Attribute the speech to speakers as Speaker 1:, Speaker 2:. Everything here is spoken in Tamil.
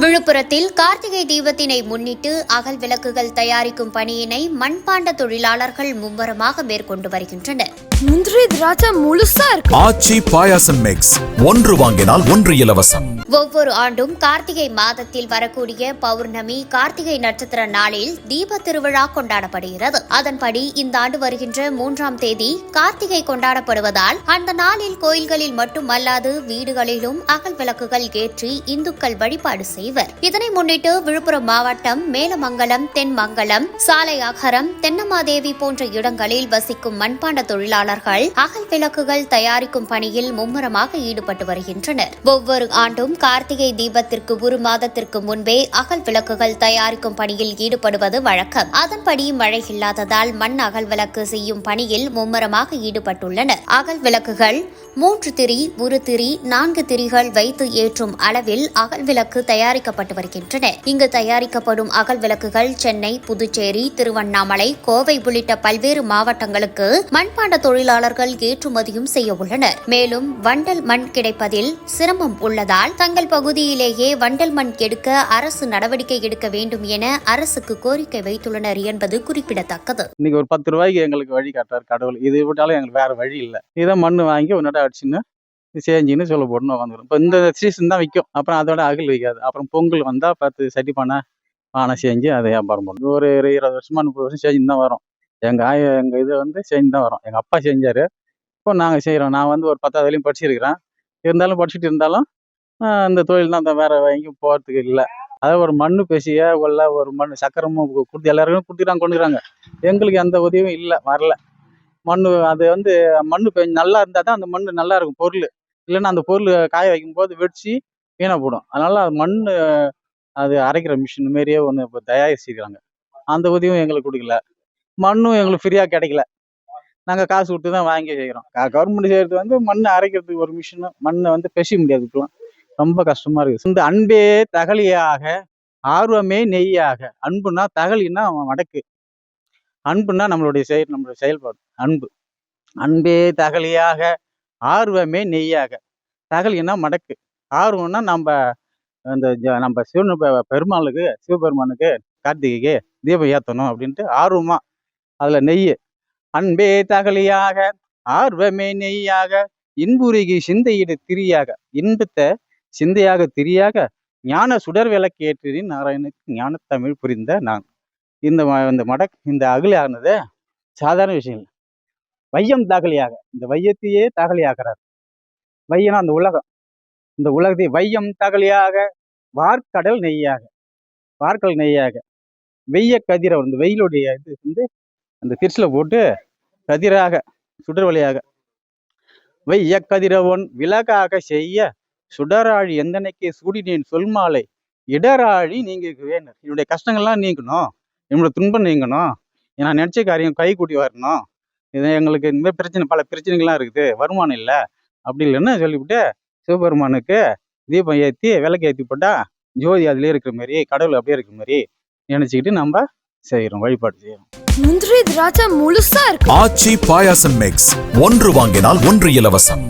Speaker 1: விழுப்புரத்தில் கார்த்திகை தீபத்தினை முன்னிட்டு அகல் விளக்குகள் தயாரிக்கும் பணியினை மண்பாண்ட தொழிலாளர்கள் மும்முரமாக மேற்கொண்டு வருகின்றனர்.
Speaker 2: முந்திரி திராட்சை முழுசா இருக்கு.
Speaker 3: ஆச்சி பாயாசம் மிக்ஸ் ஒன்று வாங்கினால் ஒன்று இலவசம்.
Speaker 1: ஒவ்வொரு ஆண்டும் கார்த்திகை மாதத்தில் வரக்கூடிய பௌர்ணமி கார்த்திகை நட்சத்திர நாளில் தீப திருவிழா கொண்டாடப்படுகிறது. அதன்படி இந்த ஆண்டு வருகின்ற மூன்றாம் தேதி கார்த்திகை கொண்டாடப்படுவதால் அந்த நாளில் கோயில்களில் மட்டுமல்லாது வீடுகளிலும் அகல் விளக்குகள் ஏற்றி இந்துக்கள் வழிபாடு செய்வர் இதனை முன்னிட்டு விழுப்புரம் மாவட்டம் மேலமங்கலம் தென்மங்கலம் சாலை அகரம் தென்னமாதேவி போன்ற இடங்களில் வசிக்கும் மண்பாண்ட தொழிலாளர்கள் அகல் விளக்குகள் தயாரிக்கும் பணியில் மும்முரமாக ஈடுபட்டு வருகின்றனர். ஒவ்வொரு ஆண்டும் கார்த்திகை தீபத்திற்கு ஒரு மாதத்திற்கு முன்பே அகல் விளக்குகள் தயாரிக்கும் பணியில் ஈடுபடுவது வழக்கம். அதன்படி மழை இல்லாததால் மண் அகல் விளக்கு செய்யும் பணியில் மும்முரமாக ஈடுபட்டுள்ளனர். அகல் விளக்குகள் மூன்று திரி ஒரு திரி நான்கு திரிகள் வைத்து ஏற்றும் அளவில் அகல் விளக்கு தயாரிக்கப்பட்டு வருகின்றன. இங்கு தயாரிக்கப்படும் அகல் விளக்குகள் சென்னை புதுச்சேரி திருவண்ணாமலை கோவை உள்ளிட்ட பல்வேறு மாவட்டங்களுக்கு மண்பாண்ட தொழிலாளர்கள் ஏற்றுமதியும் செய்ய உள்ளனர். மேலும் வண்டல் மண் கிடைப்பதில் சிரமம் உள்ளதால் தங்கள் பகுதியிலேயே வண்டல் மண் எடுக்க அரசு நடவடிக்கை எடுக்க வேண்டும் என அரசுக்கு கோரிக்கை வைத்துள்ளனர் என்பது குறிப்பிடத்தக்கது.
Speaker 4: இன்னைக்கு ஒரு பத்து ரூபாய்க்கு எங்களுக்கு வழி காட்டார் கடவுள். இது விட்டாலும் எங்களுக்கு வேற வழி இல்லை. இதை மண் வாங்கி ஒரு அடிச்சுன்னு சேஞ்சின்னு சொல்ல போட்டுன்னு உட்காந்துரும் இப்போ இந்த சீசன் தான் விற்கும் அப்புறம் அதோட அகல் வைக்காது. அப்புறம் பொங்கல் வந்தால் பத்து சட்டி பானை பானை செஞ்சு அதை வியாபாரம் பண்ணும். ஒரு ஒரு இருபது வருஷமா முப்பது வருஷம் செஞ்சு தான் வரும். எங்கள் ஆய எங்கள் இது வந்து செஞ்சு தான் வரும். எங்கள் அப்பா செஞ்சார். இப்போ நாங்கள் செய்கிறோம் நான் வந்து ஒரு பத்தாவது வரையும் படிச்சிருக்கிறேன். இருந்தாலும் படிச்சுட்டு இருந்தாலும் ஆஹ் இந்த தொழில் தான். வேற எங்கேயும் போகிறதுக்கு இல்லை. அதாவது ஒரு மண்ணு பேசிய உள்ள ஒரு மண் சக்கரமும் கொடுத்து எல்லாருக்கும் கொடுத்துறாங்க கொண்டுக்கிறாங்க. எங்களுக்கு எந்த உதவியும் இல்லை. வரல. மண் அது வந்து மண் நல்லா இருந்தால் தான் அந்த மண் நல்லா இருக்கும் பொருள். இல்லைன்னா அந்த பொருள் காய வைக்கும் போது வெடிச்சு வீணாக போடும். அதனால அது மண் அது அரைக்கிற மிஷின் மாரியே ஒன்று இப்போ தயாரிச்சிருக்கிறாங்க அந்த உதவியும் எங்களுக்கு கொடுக்கல. மண்ணும் எங்களுக்கு ஃப்ரீயாக கிடைக்கல. நாங்கள் காசு கொடுத்து தான் வாங்கி செய்கிறோம் கவர்மெண்ட் செய்கிறது வந்து மண் அரைக்கிறதுக்கு ஒரு மிஷினு மண்ணை வந்து பேச முடியாது இப்பெல்லாம் ரொம்ப கஷ்டமாக இருக்குது இந்த அன்பே தகலியாக ஆர்வமே நெய்யாக. அன்புனா தகலின்னா அவன் மடக்கு அன்புன்னா நம்மளுடைய செயல் நம்மளுடைய செயல்பாடு அன்பு. அன்பே தகலியாக ஆர்வமே நெய்யாக. தகலின்னா மடக்கு. ஆர்வம்னா நம்ம அந்த ஜ- நம்ம சிவன் பெ- பெருமாளுக்கு சிவபெருமானுக்கு கார்த்திகைக்கு தீபம் ஏற்றணும் அப்படின்ட்டு ஆர்வமா அதுல நெய் அன்பே தகலியாக ஆர்வமே நெய்யாக இன்புருகி சிந்தையிடு திரியாக. இன்பத்தை சிந்தையாக திரியாக ஞான சுடர் விளக்கேற்றின் நாராயணுக்கு ஞானத்தமிழ் புரிந்த நான். இந்த ம- இந்த மடக் இந்த அகலியானது சாதாரண விஷயம் இல்லை. வையம் தகலியாக இந்த வையத்தையே தகலியாக்குறார். வையனா அந்த உலகம். இந்த உலகத்தை வையம் தகலியாக வார்க்கடல் நெய்யாக வார்க்கடல் நெய்யாக வெய்ய கதிரவர் இந்த வெயிலுடைய இது வந்து அந்த திருச்சில போட்டு கதிராக சுடர் வழியாக வைய கதிரவன் விலகாக செய்ய சுடராழி எந்தனைக்கு சூடினேன் சொல்மாலை இடராழி நீங்க வேணும் என்னுடைய கஷ்டங்கள்லாம் நீங்கணும். என்னோட துன்பம் நீங்கணும். நான் நினைச்ச காரியம் கை கூட்டி வரணும். இது எங்களுக்கு இந்த பிரச்சனை பல பிரச்சனைகள்லாம் இருக்குது. வருமானம் இல்லை. அப்படி இல்லைன்னு சொல்லிவிட்டு சிவபெருமானுக்கு தீபம் ஏற்றி விளக்கு ஏற்றி போட்டா ஜோதி அதுலேயே இருக்கிற மாதிரி கடவுள் அப்படியே இருக்கிற மாதிரி நினச்சிக்கிட்டு நம்ம செய்கிறோம் வழிபாடு செய்கிறோம்
Speaker 2: முந்திரி திராட்சை முழுசா இருக்கு.
Speaker 3: ஆச்சி பாயாசம் மிக்ஸ் ஒன்று வாங்கினால் ஒன்று இலவசம்.